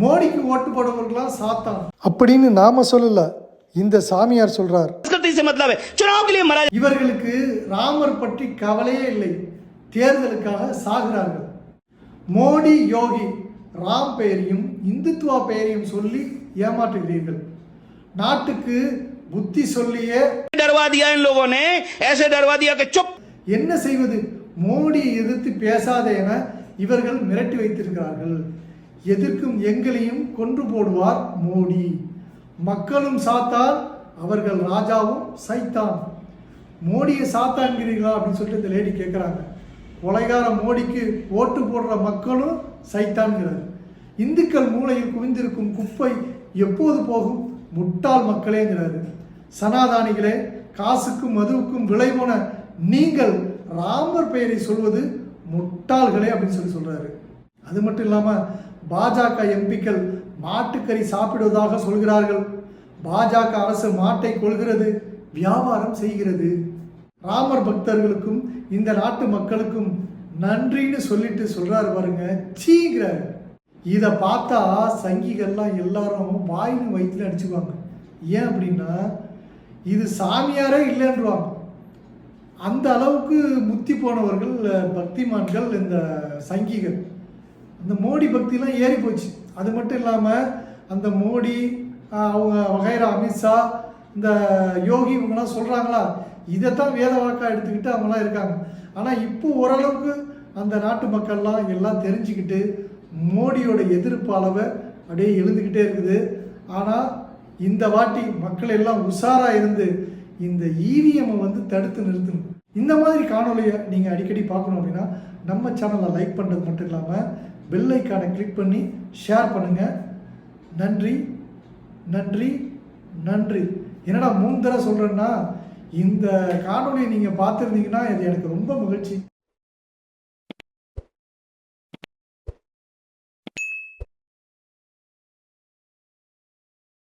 மோடிக்கு ஓட்டு போடுவவர்களாம் சாத்தான். அப்படின்னு நாம சொல்லல. இந்த சாமியார் சொல்றார். இவர்களுக்கு ராமர் பற்றி கவலையே இல்லை. தேர்தலுக்காக சாகிறார்கள். மோடி யோகி ராம் பெயரையும் இந்துத்துவா பெயரையும் சொல்லி ஏமாற்றுகிறீர்கள். நாட்டுக்கு புத்தி சொல்லியே டர்வாதியா லோகோனே ஏசே என்ன செய்வது? மோடியை எதிர்த்து பேசாதே என இவர்கள் மிரட்டி வைத்திருக்கிறார்கள். எதிர்க்கும் எங்களையும் கொன்று போடுவார் மோடி. மக்களும் சாத்தார் அவர்கள் ராஜாவும் சைத்தான். மோடியை சாத்தான்கிறீர்களா அப்படின்னு சொல்லிட்டு இந்த லேடி கேட்குறாங்க கொலைகார மோடிக்கு ஓட்டு போடுற மக்களும் சைத்தான்கிறார் இந்துக்கள் மூளையில் குவிந்திருக்கும் குப்பை எப்போது போகும்? முட்டாள் மக்களேங்கிறாரு. சனாதானிகளே காசுக்கும் மதுவுக்கும் விலை போன நீங்கள் ராமர் பெயரை சொல்வது முட்டாள்களே அப்படின்னு சொல்லி சொல்கிறாரு அது மட்டும் இல்லாமல் பாஜக எம்பிக்கள் மாட்டுக்கறி சாப்பிடுவதாக சொல்கிறார்கள். பாஜக அரசு மாட்டை கொள்கிறது வியாபாரம் செய்கிறது. ராமர் பக்தர்களுக்கும் இந்த நாட்டு மக்களுக்கும் நன்றின்னு சொல்லிட்டு சொல்றாரு பாருங்க சீங்கிறாரு. இதை பார்த்தா சங்கிகள்லாம் எல்லாரும் வாயின்னு வயிற்றுல அடிச்சுக்குவாங்க. ஏன் அப்படின்னா இது சாமியாரே இல்லைன்றுவாங்க. அந்த அளவுக்கு முத்தி போனவர்கள் பக்திமான்கள் இந்த சங்கிகள். இந்த மோடி பக்திலாம் ஏறி போச்சு. அது மட்டும் இல்லாமல் அந்த மோடி அவங்க வகைரா அமித்ஷா இந்த யோகி இவங்கெல்லாம் சொல்கிறாங்களா இதைத்தான் வேத வாக்காக எடுத்துக்கிட்டு அவங்களாம் இருக்காங்க. ஆனால் இப்போ ஓரளவுக்கு அந்த நாட்டு மக்கள்லாம் எல்லாம் தெரிஞ்சுக்கிட்டு மோடியோட எதிர்ப்பு அளவை அப்படியே எழுந்துக்கிட்டே இருக்குது. ஆனால் இந்த வாட்டி மக்கள் எல்லாம் உஷாராக இருந்து இந்த இவிஎம்மை வந்து தடுத்து நிறுத்தணும். இந்த மாதிரி காணொலியை நீங்கள் அடிக்கடி பார்க்கணும் அப்படின்னா நம்ம சேனலை லைக் பண்ணுறது மட்டும் இல்லாமல் பெல் ஐக்கானை கிளிக் பண்ணி ஷேர் பண்ணுங்கள் நன்றி நன்றி நன்றி. என்னடா மூணு தடவை சொல்கிறேன்னா இந்த காணொலியை நீங்கள் பார்த்துருந்தீங்கன்னா இது எனக்கு ரொம்ப மகிழ்ச்சி.